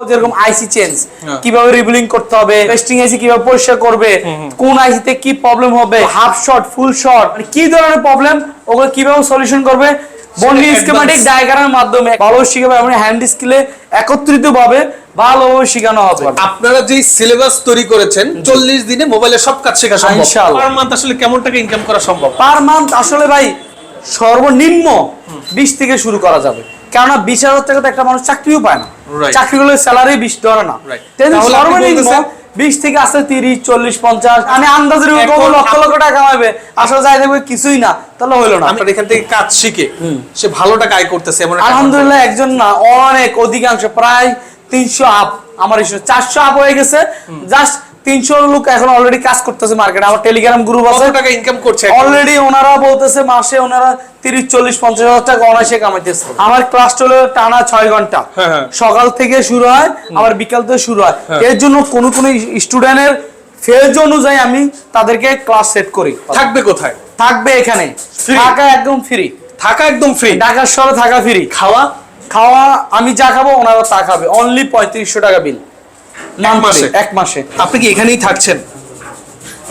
যেরকম আইসি চেঞ্জ হ্যাঁ। কীভাবে রিবিলিং করতে হবে টেস্টিং আইসি কীভাবে পরিষ্কার করবে কোন আইসিতে কি প্রবলেম হবে হাফ শর্ট ফুল মানে কি ধরনের প্রবলেম ওগুলো কীভাবে সলিউশন করবে বন্ডি। ডায়াগ্রামের মাধ্যমে ভালো শিখাবে হ্যান্ড স্কিলে একত্রিত ভাবে ভালোভাবে শেখানো হবে। আপনারা যে সিলেবাস তৈরি করেছেন চল্লিশ দিনে মোবাইলের সব কাজ শেখা সম্ভব। ইনশাআল্লাহ। পার মান্থ আসলে কেমন টাকা ইনকাম করা সম্ভব? পার মান্থ আসলে ভাই সর্বনিম্ন বিশ থেকে শুরু করা যাবে। কেননা বিশ হাজার টাকা তো একটা মানুষ চাকরিও পায় না। Right. চাকরি করলে স্যালারি বিশ ধরে না। সর্বনিম্ন বিশ থেকে আসতে তিরিশ চল্লিশ পঞ্চাশ আমি আন্দাজের লক্ষ লক্ষ টাকা কামাবে আসলে যাই দেখবে কিছুই না তাহলে হইল না। আপনার এখান থেকে কাজ শিখে সে ভালো টাকা আয় করতেছে আলহামদুলিল্লাহ একজন না অনেক অধিকাংশ প্রায় তিনশো আপ। আমার চারশো আপ হয়ে গেছে। জাস্ট তিনশো লোক এখন অলরেডি কাজ করতেছে মার্কেটে আমার টেলিগ্রাম গ্রুপ আছে। টাকা ইনকাম করছে অলরেডি ওনারা বলতেছে মাসে ওনারা তিরিশ চল্লিশ পঞ্চাশ হাজার টাকা অনায়াসে কামাইতেছে। আমার ক্লাস চলে টানা ছয় ঘণ্টা। হ্যাঁ, হ্যাঁ। সকাল থেকে শুরু হয় আবার বিকাল থেকে শুরু হয়। এর জন্য কোনো কোনো স্টুডেন্টের ফেজ অনুযায়ী আমি তাদেরকে ক্লাস সেট করি। থাকবে কোথায়? থাকবে এখানে। থাকা একদম ফ্রি থাকা একদম ফ্রি ঢাকার শহরে থাকা ফ্রি খাওয়া? খাওয়া আমি যা খাব ওনারা তা খাবে। অনলি পঁয়ত্রিশশো টাকা বিল মাসে? এক মাসে। আপনি কি এখানেই থাকছেন?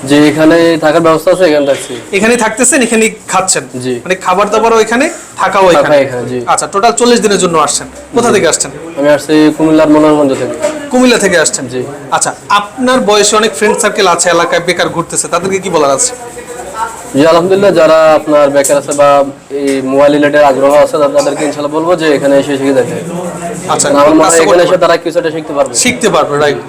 যে এখানে থাকার ব্যবস্থা আছে এখানে থাকছি। এখানেই থাকতেছেন এখানেই খাচ্ছেন? জি। মানে খাবার দাবারও এখানে থাকাও এখানে। এখানে, জি। আচ্ছা টোটাল চল্লিশ দিনের জন্য আসছেন। কোথা থেকে আসছেন? আমি আসছি কুমিল্লার মনোরগঞ্জ থেকে। কুমিল্লা থেকে আসছেন? জি। আচ্ছা আপনার বয়সে অনেক ফ্রেন্ড সার্কেল আছে এলাকায় বেকার ঘুরতেছে তাদেরকে কি বলার আছে? জি আলহামদুলিল্লাহ যারা আপনার বেকার আছে বা এই মোবাইল রিলেটেড আগ্রহ আছে তাদেরকে ইনশাল্লাহ বলব যে এখানে এসে শিখে দেখে। আচ্ছা আমার মনে হয় এখানে এসে তারা কিছু শিখতে পারবে। শিখতে পারবে রাইট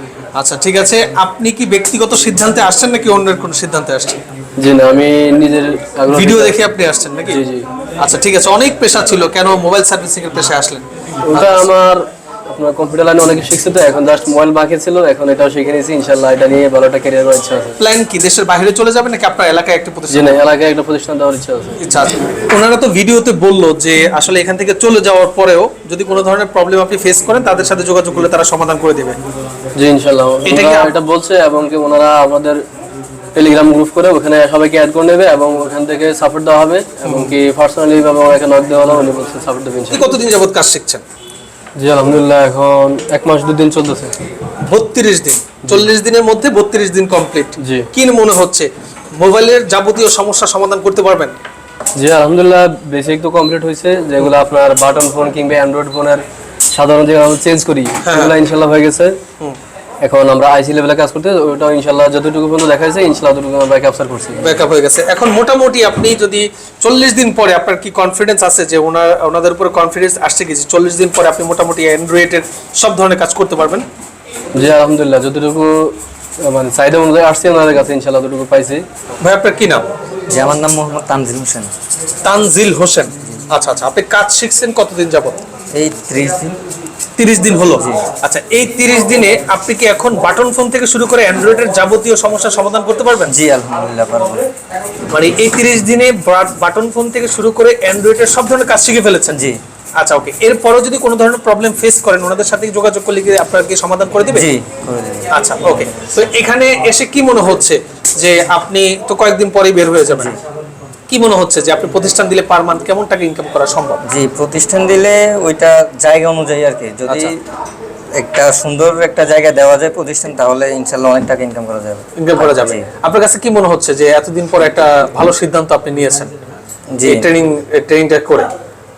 আচ্ছা ঠিক আছে। আপনি কি ব্যক্তিগত সিদ্ধান্তে আসছেন নাকি অন্যের কোনো সিদ্ধান্তে আসছেন? জি না আমি নিজের ভিডিও দেখে আপনি আসছেন নাকি? জি, জি। আচ্ছা ঠিক আছে। অনেক পেশা ছিল। কেন মোবাইল সার্ভিসিং এর পেশায় আসলেন? ওটা আমার আপনার কম্পিউটার লাইনে অনেকে শিখছে তো এখন জাস্ট মোবাইল বাকি ছিল এখন এটাও শিখে নিয়েছি ইনশাল্লাহ এটা নিয়ে ভালো একটা ক্যারিয়ার করার ইচ্ছা আছে। প্ল্যান কি দেশের বাইরে চলে যাবেন নাকি আপনার এলাকায় একটা প্রতিষ্ঠান? এলাকায় একটা প্রতিষ্ঠান দেওয়ার ইচ্ছা আছে। ইচ্ছা আছে। ওনারা তো ভিডিওতে বলল যে আসলে এখান থেকে চলে যাওয়ার পরেও যদি কোনো ধরনের প্রবলেম আপনি ফেস করেন তাদের সাথে যোগাযোগ করলে তারা সমাধান করে দেবে। জি ইনশাল্লাহ। এটা বলছে এবং কি ওনারা আমাদের টেলিগ্রাম গ্রুপ করে ওখানে সবাইকে অ্যাড করে নেবে এবং ওখান থেকে সাপোর্ট দেওয়া হবে এবং কি পার্সোনালি এবং এখানে নক দেওয়া হলো উনি বলছে সাপোর্ট দেবে আপনি ইনশাল্লাহ। কতদিন যাবত কাজ শিখছেন? জি আলহামদুলিল্লাহ এখন এক মাস দুদিন চলতেছে। বত্রিশ দিন। চল্লিশ দিনের মধ্যে বত্রিশ দিন কমপ্লিট জি। কি মনে হচ্ছে? মোবাইলের যাবতীয় সমস্যা সমাধান করতে পারবেন? জি আলহামদুলিল্লাহ বেসিক তো কমপ্লিট হয়েছে যেগুলো আপনার বাটন ফোন কিংবা অ্যান্ড্রয়েড ফোনের সাধারণ যেগুলো আমরা চেঞ্জ করি সেগুলো ইনশাল্লাহ হয়ে গেছে। এখন আমরা আইসি লেভেলে কাজ করতে ওটা ইনশাল্লাহ যতটুকু পর্যন্ত দেখা যাচ্ছে ইনশাল্লাহ ততটুকু আমরা ক্যাপচার করছি। ব্যাকআপ হয়ে গেছে। এখন মোটামুটি আপনি যদি চল্লিশ দিন পরে আপনার কি কনফিডেন্স আছে যে ওনার ওনাদের উপরে কনফিডেন্স আসছে কি চল্লিশ দিন পরে আপনি মোটামুটি অ্যান্ড্রয়েডের সব ধরনের কাজ করতে পারবেন? জি আলহামদুলিল্লাহ যতটুকু মানে চাহিদা অনুযায়ী আসছে ওনাদের কাছে ইনশাল্লাহ ততটুকু পাইছি। ভাই আপনার কি নাম? জি আমার নাম মোহাম্মদ তানজিল হোসেন। তানজিল হোসেন। আচ্ছা আচ্ছা আপনি কাজ শিখছেন কতদিন যাবত এই ত্রিশ দিন। তিরিশ দিন হলো? আচ্ছা এই তিরিশ দিনে আপনি কি এখন বাটন ফোন থেকে শুরু করে অ্যান্ড্রয়েডের যাবতীয় সমস্যার সমাধান করতে পারবেন? জি আলহামদুলিল্লাহ পারব। মানে এই তিরিশ দিনে বাটন ফোন থেকে শুরু করে অ্যান্ড্রয়েডের সব ধরনের কাজ শিখে ফেলেছেন? জি। আচ্ছা ওকে। এরপরও যদি কোনো ধরনের প্রবলেম ফেস করেন ওনাদের সাথে যোগাযোগ করলে কি আপনার কি সমাধান করে দিবে জি করে দেবে আচ্ছা ওকে। তো এখানে এসে কি মনে হচ্ছে যে আপনি তো কয়েকদিন পরেই বের হয়ে যাবেন? কি মনে হচ্ছে যে আপনি প্রতিষ্ঠান দিলে পার মান্থ কেমন টাকা ইনকাম করা সম্ভব? জি প্রতিষ্ঠান দিলে ওইটা জায়গা অনুযায়ী আর কি। যদি আচ্ছা। একটা সুন্দর একটা জায়গা দেওয়া যায় প্রতিষ্ঠান তাহলে ইনশাল্লাহ অনেক টাকা ইনকাম করা যাবে। ইনকাম করা যাবে। আপনার কাছে কি মনে হচ্ছে যে এতদিন পর একটা ভালো সিদ্ধান্ত আপনি নিয়েছেন? জি। যে ট্রেনিং ট্রেনিংটা করে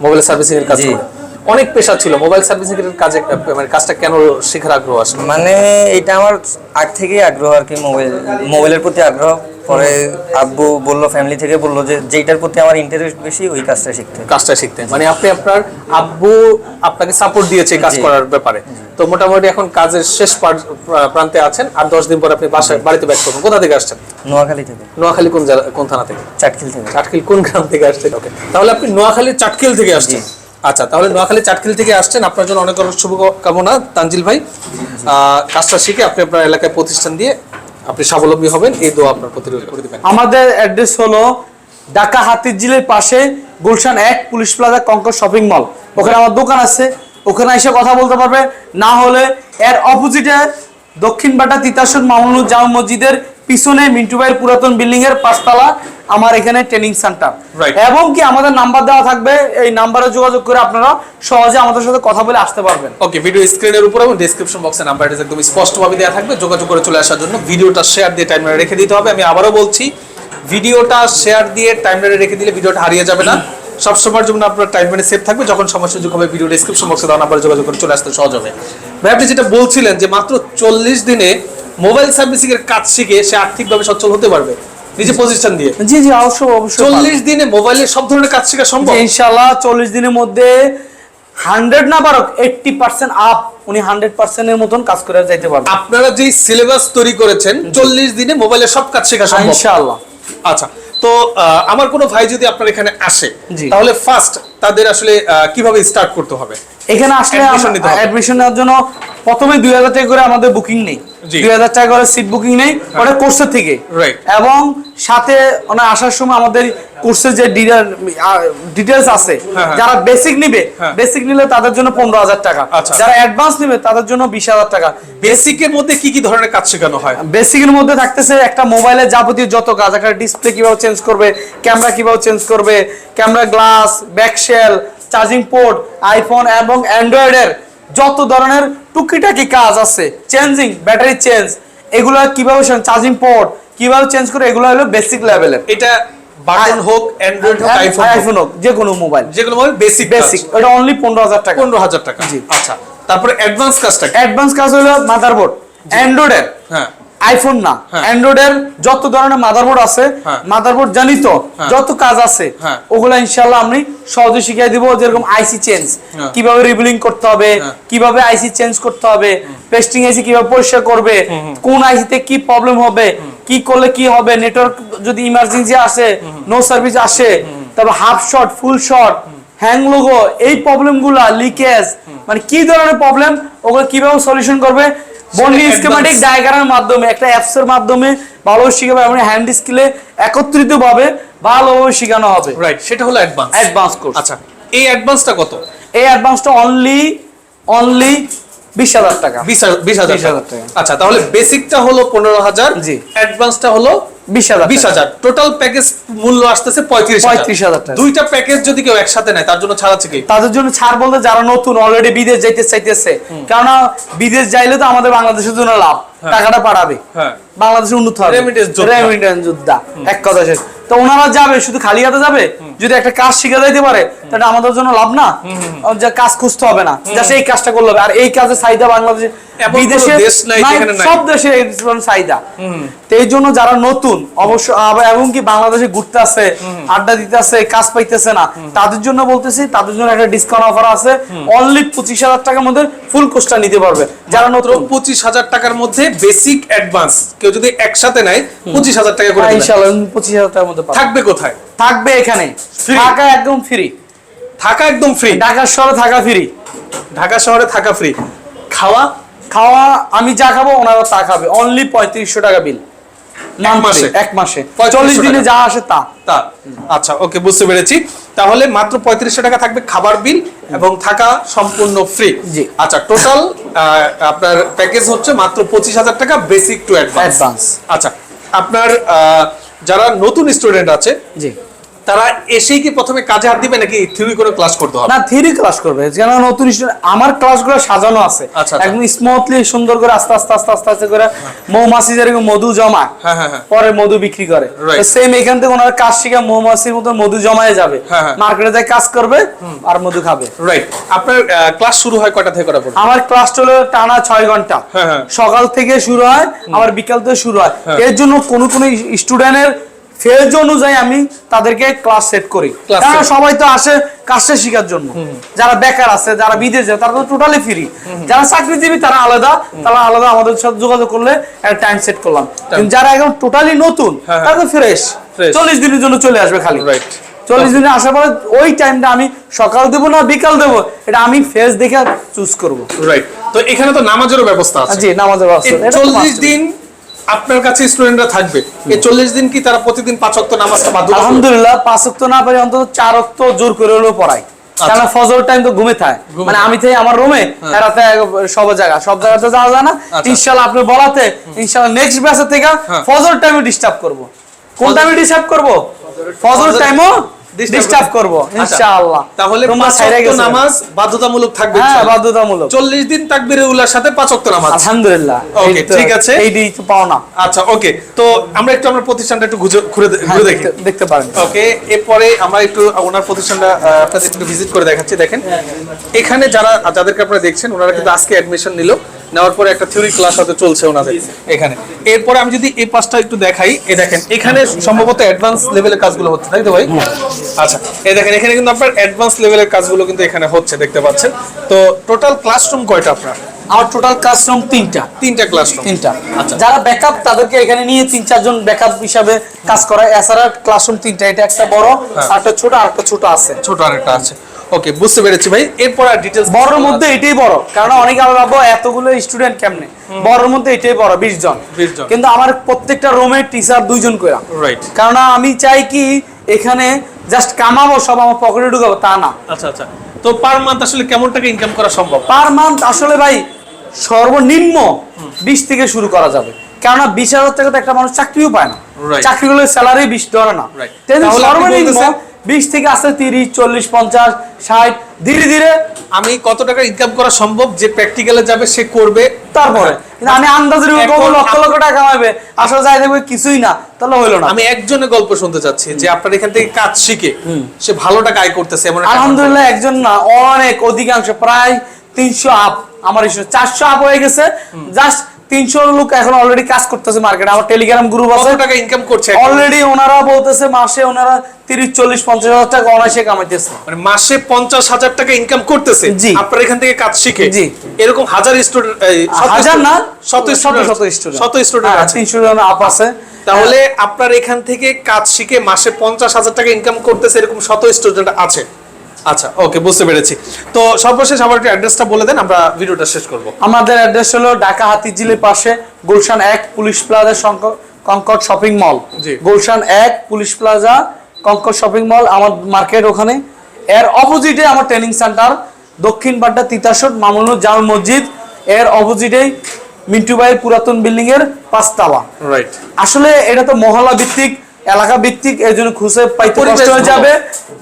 মোবাইল সার্ভিসিং এর কাজ করে। অনেক পেশা ছিল। মোবাইল সার্ভিসিং এর কাজে মানে কাজটা কেন শেখার আগ্রহ আসলো মানে এটা আমার আগ থেকেই আগ্রহ আর কি মোবাইল মোবাইলের প্রতি আগ্রহ। পরে আব্বু বলল ফ্যামিলি থেকে বলল যে যেইটার প্রতি আমার ইন্টারেস্ট বেশি ওই কাজটা শিখতে। কাজটা শিখতে। মানে আপনি আপনার আব্বু আপনাকে সাপোর্ট দিয়েছে কাজ করার ব্যাপারে। তো মোটামুটি এখন কাজের শেষ প্রান্তে আছেন আর দশ দিন পর আপনি বাসায় বাড়িতে ব্যাক করবেন। কোথা থেকে আসছেন? নোয়াখালী থেকে। নোয়াখালী কোন জেলা কোন থানা থেকে? চাটখিল থেকে। চাটখিল কোন গ্রাম থেকে আসছেন? ওকে তাহলে আপনি নোয়াখালীর চাটখিল থেকে আসছেন। আচ্ছা তাহলে নোয়াখালী চাটখিল থেকে আসছেন। আপনার জন্য অনেক অনেক শুভকামনা, তানজিল ভাই। কাজটা শিখে আপনি আপনার এলাকায় প্রতিষ্ঠান দিয়ে আপনি স্বাবলম্বী হবেন। এই দোয়া আপনার প্রতি আমাদের অ্যাড্রেস হলো ঢাকা হাতিরঝিলের পাশে গুলশান এক police plaza Concord shopping mall. ওখানে আমার দোকান আছে। ওখানে এসে কথা বলতে পারবে। না হলে এর অপোজিটে দক্ষিণ বাটা তিতাসন মামুনুর জামা মসজিদের পিছনে মিন্টু ভাইয়ের পুরাতন বিল্ডিং এর পাঁচতলা আমার এখানে ট্রেনিং সেন্টার. এবং কি আমাদের নাম্বার দেওয়া থাকবে এই নাম্বারে যোগাযোগ করে আপনারা সহজে আমাদের সাথে কথা বলে আসতে পারবেন। ওকে ভিডিও স্ক্রিনের উপর এবং ডেসক্রিপশন বক্সে নাম্বারটা একদম স্পষ্টভাবে দেওয়া থাকবে। যোগাযোগ করে চলে আসার জন্য ভিডিওটা শেয়ার দিয়ে টাইমলাইনে রেখে দিতে হবে। আমি আবারও বলছি ভিডিওটা শেয়ার দিয়ে টাইমলাইনে রেখে দিলে ভিডিওটা হারিয়ে যাবে না। সব সময়ের জন্য আপনার টাইমলাইনে সেভ থাকবে। যখন সময় সুযোগ হবে ভিডিও ডেসক্রিপশন বক্সে দেওয়া নাম্বারে যোগাযোগ করে চলে আসতে সহজ হবে। ভাই আপনি যেটা বলছিলেন যে মাত্র চল্লিশ দিনে মোবাইল সার্ভিসিং এর কাজ শিখে সে আর্থিকভাবে সচ্ছল হতে পারবে। নিজে পজিশন দিয়ে। জি জি অবশ্যই অবশ্যই। চল্লিশ দিনে মোবাইলের সব ধরনের কাজ শেখা সম্ভব? ইনশাল্লাহ চল্লিশ দিনের মধ্যে হান্ড্রেড না পারক এইটটি পার্সেন্ট আপ উনি হান্ড্রেড পার্সেন্টের মতন কাজ করে যাইতে পারবেন আপনারা যে সিলেবাস তৈরি করেছেন চল্লিশ দিনে মোবাইলের সব কাজ শেখা সম্ভব? ইনশাল্লাহ আচ্ছা তো আমার কোনো ভাই যদি আপনার এখানে আসে। তাহলে ফার্স্ট তাদের আসলে কীভাবে স্টার্ট করতে হবে? এখানে আসলে। অ্যাডমিশন নেওয়ার জন্য প্রথমে দুই হাজার টাকা করে আমাদের বুকিং নেই দুই হাজার টাকা করে সিট বুকিং নেই ওটা কোর্সের থেকে এবং সাথে ওনা আসার সময় আমাদের কোর্সের যে ডিটেলস আছে হ্যাঁ, হ্যাঁ। যারা বেসিক নিবে হ্যাঁ। বেসিক নিলে তাদের জন্য পনেরো হাজার টাকা আচ্ছা। যারা অ্যাডভান্স নিবে তাদের জন্য বিশ হাজার টাকা বেসিকের মধ্যে কি কি ধরনের কাজ শেখানো হয় বেসিকের মধ্যে থাকতেছে একটা মোবাইলের যাবতীয় যত কাজ একটা ডিসপ্লে কীভাবে চেঞ্জ করবে ক্যামেরা কীভাবে চেঞ্জ করবে camera glass back shell charging port iPhone এবং অ্যান্ড্রয়েডের যত ধরনের টুকিটাকি কাজ আছে চেঞ্জিং ব্যাটারি চেঞ্জ এগুলো কীভাবে চার্জিং পোর্ট কীভাবে চেঞ্জ করে এগুলো হলো বেসিক লেভেলের এটা বাটন হোক অ্যান্ড্রয়েড হোক আইফোন আইফোন হোক যে কোনো মোবাইল যেগুলো মোবাইল বেসিক বেসিক এটা অনলি পনেরো হাজার টাকা। পনেরো হাজার টাকা। জি। আচ্ছা তারপরে অ্যাডভান্স কাজটা অ্যাডভান্স কাজ হলো মাদারবোর্ড অ্যান্ড্রয়েডের হ্যাঁ। আইফোন না। অ্যান্ড্রয়েডের যত ধরনের মাদারবোর্ড আছে। মাদারবোর্ড জানি তো। যত কাজ আছে হ্যাঁ। ওগুলা ইনশাআল্লাহ আমি সহজে শিখিয়ে দিব যেরকম আইসি চেঞ্জ হ্যাঁ। কীভাবে রিবিলিং করতে হবে হ্যাঁ। কীভাবে আইসি চেঞ্জ করতে হবে পেস্টিং আইসি কীভাবে পরিষ্কার করবে কোন আইসিতে কি প্রবলেম হবে কি করলে কি হবে নেটওয়ার্ক যদি ইমার্জেন্সি আসে নো সার্ভিস আসে তারপর half shot full shot hang logo এই প্রবলেমগুলা লিকেজ মানে কি ধরনের প্রবলেম ওগুলো কীভাবে সলিউশন করবে বন্ডি advance। ডায়াগ্রামের মাধ্যমে একটা অ্যাপস এর মাধ্যমে ভালোভাবে শিখাবে এবং হ্যান্ড স্কিলে একত্রিতভাবে ভালোভাবে শেখানো হবে। রাইট সেটা হলো অ্যাডভান্স অ্যাডভান্স কোর্স আচ্ছা এই অ্যাডভান্সটা কত? এই অ্যাডভান্সটা অনলি অনলি বিশ হাজার টাকা। বিশ হাজার বিশ হাজার 20,000 টাকা। টাকা। আচ্ছা তাহলে বেসিকটা হলো পনেরো হাজার জি। অ্যাডভান্সটা হলো বিশ হাজার বিশ হাজার। টোটাল প্যাকেজ মূল্য আসতেছে পঁয়ত্রিশ 35,000 টাকা। দুইটা প্যাকেজ যদি কেউ একসাথে নেয় তার জন্য ছাড় আছে কি? তাদের জন্য ছাড় বলতে যারা নতুন অলরেডি বিদেশ যাইতে চাইতেছে কেননা বিদেশ যাইলে তো আমাদের বাংলাদেশের জন্য লাভ। টাকাটা পাঠাবে হ্যাঁ। বাংলাদেশের উন্নত হবে। যোদ্ধা। রেমিটেন্স যোদ্ধা। এক কথা শেষ। তো ওনারা যাবে শুধু খালি হাতে যাবে? যদি একটা কাজ শিখে যাইতে পারে তাহলে আমাদের জন্য লাভ না। যে কাজ খুঁজতে হবে না। জাস্ট এই কাজটা করলে হবে। আর এই কাজের চাহিদা বাংলাদেশে বিদেশে। সব দেশে চাহিদা। তো এই জন্য যারা নতুন অবশ্য এবং কি বাংলাদেশে ঘুরতে আছে আড্ডা দিতে আছে কাজ পাইতেছে না তাদের জন্য বলতেছি তাদের জন্য একটা ডিসকাউন্ট অফার আছে। অনলি পঁচিশ হাজার টাকার মধ্যে ফুল কোর্সটা নিতে পারবে। যারা নতুন। পঁচিশ হাজার টাকার মধ্যে বেসিক অ্যাডভান্স কেউ যদি একসাথে নেয় পঁচিশ হাজার টাকা করে হ্যাঁ, ইনশাআল্লাহ পঁচিশ হাজার টাকার মধ্যে থাকবে কোথায়? থাকবে এখানে? থাকা একদম ফ্রি থাকা একদম ফ্রি ঢাকার শহরে থাকা ফ্রি ঢাকা শহরে থাকা ফ্রি খাওয়া? খাওয়া আমি যা খাব ওনারা তা খাবে। অনলি পঁয়ত্রিশশো টাকা বিল? এক মাসে? 3500 চল্লিশ দিনে যা আসে তা। তা। আচ্ছা ওকে বুঝতে পেরেছি। তাহলে মাত্র পঁয়ত্রিশশো টাকা থাকবে খাবার বিল এবং থাকা সম্পূর্ণ ফ্রি জি। আচ্ছা টোটাল আপনার প্যাকেজ হচ্ছে মাত্র পঁচিশ হাজার টাকা বেসিক টু অ্যাডভান্স আচ্ছা আপনার যারা নতুন স্টুডেন্ট আছে জি। তারা এসেই কি প্রথমে কাজে হাত দিবে নাকি থিওরি করে ক্লাস করতে হবে? না থ্রি ক্লাস করবে। কেন নতুন আমার ক্লাসগুলো সাজানো আছে। আচ্ছা, আচ্ছা। একদম স্মুথলি সুন্দর করে আস্তে আস্তে আস্তে আস্তে আস্তে করে মৌমাছি যেরকম মধু জমায় হ্যাঁ হ্যাঁ হ্যাঁ। পরে মধু বিক্রি করে. সেম এখান থেকে ওনারা কাজ শিখে মৌমাছির মতো মধু জমায়ে যাবে। মার্কেটে যায় কাজ করবে আর মধু খাবে। রাইট আপনার ক্লাস শুরু হয় কয়টা থেকে করা পড়বে আমার ক্লাস হলো টানা ছয় ঘণ্টা। সকাল থেকে শুরু হয় আবার বিকাল থেকে শুরু হয়। এর জন্য কোন কোন স্টুডেন্টের ফেজ অনুযায়ী আমি তাদেরকে ক্লাস সেট করি। কারণ সবাই তো আসে কাজটা শেখার জন্য। যারা বেকার আছে যারা বিদেশ যায় তারা তো টোটালি ফ্রি যারা চাকরিজীবী তারা আলাদা। তারা আলাদা আমাদের সাথে যোগাযোগ করলে একটা টাইম সেট করলাম। কিন্তু যারা একদম টোটালি নতুন হ্যাঁ, তারা তো ফ্রেশ চল্লিশ দিনের জন্য চলে আসবে খালি. চল্লিশ দিনে আসার পরে ওই টাইমটা আমি সকাল দেবো না বিকাল দেবো এটা আমি ফেস দেখে চুজ করব। রাইট তো এখানে তো নামাজেরও ব্যবস্থা আছে। জি নামাজের ব্যবস্থা চল্লিশ দিন আপনার কাছে স্টুডেন্টরা থাকবে। এই চল্লিশ দিন কি তারা প্রতিদিন পাঁচ অক্ট নামাজটা বাধ্যতামূলক আলহামদুলিল্লাহ পাঁচ অক্ত না পারি অন্তত চার অক্ত জোর করে হলেও পড়াই কারণ ফজর টাইম তো ঘুমে থাকে। মানে আমি থেকে আমার রুমে রাতে সব জায়গা সব জায়গাতে যাওয়া যায় না। আচ্ছা। ইনশাআল্লাহ আপনি বলাতে ইনশাআল্লাহ নেক্সট ব্যাচে থেকে হ্যাঁ। ফজর টাইমে ডিস্টার্ব করব। কোন টাইমে ডিস্টার্ব করব? ফজর টাইমও ডিস্টার্ব করব। ইনশাআল্লাহ। তাহলে তোমরা পাঁচ ওয়াক্ত নামাজ বাধ্যতামূলক থাকবে হ্যাঁ বাধ্যতামূলক। চল্লিশ দিন তাকবিরে উল্লার সাথে পাঁচ ওয়াক্ত নামাজ। আলহামদুলিল্লাহ। তো- ঠিক আছে। এইটাই তো পাও না। আচ্ছা ওকে। তো আমরা একটু আমরা প্রতিষ্ঠানটা একটু ঘুরে- ঘুরে হ্যাঁ, দেখি। দেখতে- দেখতে পারেন। ওকে এরপরে আমরা একটু ওনার প্রতিষ্ঠানটা আপনাদের একটু ভিজিট করে দেখাচ্ছি দেখেন। এখানে যারা যাদেরকে আপনারা দেখছেন ওনারা কিন্তু আজকে অ্যাডমিশন নিল। নেওয়ার পরে একটা থিওরি ক্লাস হতে চলছে ওনাদের এখানে। এরপরে আমি যদি এই পাশটা একটু দেখাই এ দেখেন এখানে সম্ভবত অ্যাডভান্স লেভেলের কাজগুলো হচ্ছে তাই তো ভাই? আচ্ছা এই দেখেন এখানে কিন্তু আপনার অ্যাডভান্স লেভেলের কাজগুলো কিন্তু এখানে হচ্ছে দেখতে পাচ্ছেন। তো টোটাল ক্লাসরুম কয়টা আপনার? আমার টোটাল ক্লাসরুম তিনটা। তিনটা ক্লাসরুম তিনটা। আচ্ছা। যারা ব্যাকআপ তাদেরকে এখানে নিয়ে তিন চারজন ব্যাকআপ হিসাবে কাজ করায়। এছাড়া ক্লাসরুম তিনটা এটা একটা বড় হ্যাঁ। একটা ছোট আর একটা ছোট আছে। ছোট আরেকটা আছে। ওকে বুঝতে পেরেছি ভাই। এরপর আর ডিটেলস বড়র মধ্যে এটাই বড়। কারণ অনেকে আবার ভাবো এতগুলো স্টুডেন্ট কেমনে? বড়র মধ্যে এটাই বড় বিশ জন। 20 জন। কিন্তু আমার প্রত্যেকটা রুমে টিচার দুইজন করে রাইট কারণ আমি চাই কি এখানে জাস্ট কামাবো সব আমার পকেটে ঢুকাবো তা না। আচ্ছা আচ্ছা। তো পার মান্থ আসলে কেমন টাকা ইনকাম করা সম্ভব? পার মান্থ আসলে ভাই সর্বনিম্ন বিশ থেকে শুরু করা যাবে। কেননা বিশ হাজার টাকা তো একটা মানুষ চাকরিও পায় না. চাকরি করলে স্যালারি বিশ ধরে না। সর্বনিম্ন বিশ থেকে আসে তিরিশ চল্লিশ পঞ্চাশ ষাট ধীরে ধীরে আমি কত টাকা ইনকাম করা সম্ভব যে প্র্যাকটিক্যালে যাবে সে করবে তারপরে? কিন্তু আমি আন্দাজের উপর লক্ষ লক্ষ টাকা কামাবে আসলে যাই দেখবে কিছুই না তাহলে হইল না। আমি একজনের গল্প শুনতে চাচ্ছি যে আপনার এখান থেকে কাজ শিখে সে ভালো টাকা আয় করতেছে এমন আলহামদুলিল্লাহ একজন না অনেক অধিকাংশ প্রায় তিনশো আপ। আমার চারশো আপ হয়ে গেছে। জাস্ট লোক এখন অলরেডি কাজ করতেছে মার্কেটে আমার টেলিগ্রাম গ্রুপ আছে। টাকা ইনকাম করছে অলরেডি ওনারা বলতেছে মাসে ওনারা তিরিশ চল্লিশ পঞ্চাশ হাজার টাকা অনায়াসে কামাইতেছে। মানে মাসে পঞ্চাশ হাজার টাকা ইনকাম করতেছে? জি। আপনার এখান থেকে কাজ শিখে? জি। এরকম হাজার স্টুডেন্ট হাজার না শত শত শত স্টুডেন্ট শত স্টুডেন্ট আছে। তিনশো জন আপ আছে। তাহলে আপনার এখান থেকে কাজ শিখে মাসে পঞ্চাশ হাজার টাকা ইনকাম করতেছে এরকম শত স্টুডেন্ট আছে। আচ্ছা ওকে বুঝতে পেরেছি। তো সর্বশেষ আমার একটু অ্যাড্রেসটা বলে দেন আমরা ভিডিওটা শেষ করব। আমাদের অ্যাড্রেস হলো ঢাকা হাতিঝিলের পাশে গুলশান এক police plaza Concord shopping mall. Gulshan এক police plaza Concord shopping mall আমার মার্কেট ওখানে। এর অপোজিটে আমার ট্রেনিং সেন্টার দক্ষিণ বাড্ডা তিতাসট মামুনুর জাল মসজিদ। এর অপোজিটেই মিন্টু ভাইয়ের পুরাতন বিল্ডিং এর পাঁচতলা। রাইট আসলে এটা তো মহল্লা ভিত্তিক এলাকা ভিত্তিক এর জন্য খুঁজে পাইতে কষ্ট হয়ে যাবে।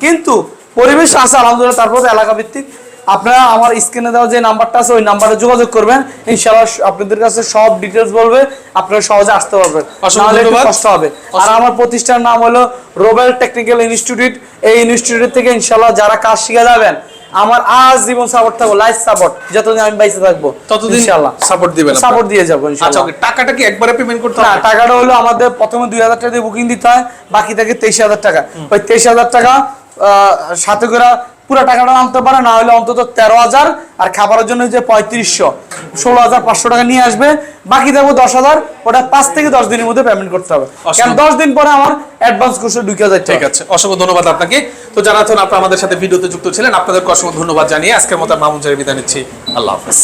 কিন্তু পরিবেশ আছে আলহামদুলিল্লাহ তারপর এলাকা ভিত্তিক আপনারা আমার স্ক্রিনে দেওয়া যে নাম্বারটা আছে ওই নাম্বারে যোগাযোগ করবেন। ইনশাআল্লাহ আপনাদের কাছে সব ডিটেলস বলবে আপনারা সহজে আসতে পারবেন। নাহলে একটু কষ্ট হবে। আর আমার প্রতিষ্ঠানের নাম হলো রোবেল টেকনিক্যাল ইনস্টিটিউট। এই ইনস্টিটিউট থেকে ইনশাআল্লাহ যারা কাজ শিখে যাবেন আমার আজ জীবন সাপোর্ট থাকব লাইফ সাপোর্ট যতদিন আমি বাইসে থাকব ততদিন ইনশাআল্লাহ। সাপোর্ট দিবেন। সাপোর্ট দিয়ে যাব আচ্ছা ইনশাআল্লাহ ওকে টাকাটা কি একবারে পেমেন্ট করতে না হবে? টাকাটা হলো আমাদের প্রথমে দুই হাজার টাকা দিয়ে বুকিং দিতে হয় বাকি থাকে তেইশ হাজার টাকা। ওই তেইশ হাজার টাকা আহ, সাথে করে পুরো টাকাটা আনতে পারে না হলে অন্তত তেরো হাজার আর খাবারের জন্য যে পঁয়ত্রিশশো ষোলো হাজার পাঁচশো টাকা নিয়ে আসবে। বাকি থাকব দশ হাজার ওটা পাঁচ থেকে দশ দিনের মধ্যে পেমেন্ট করতে হবে। কারণ দশ দিন পরে আমার অ্যাডভান্স কোর্সে ঢুকে হাজার ঠিক আছে অসংখ্য ধন্যবাদ আপনাকে। তো যারা আছেন আপনারা আমাদের সাথে ভিডিওতে যুক্ত ছিলেন আপনাদেরকে অসংখ্য ধন্যবাদ জানিয়ে আজকের মতো মামুন জারি বিদায় নিচ্ছি। আল্লাহ হাফেজ।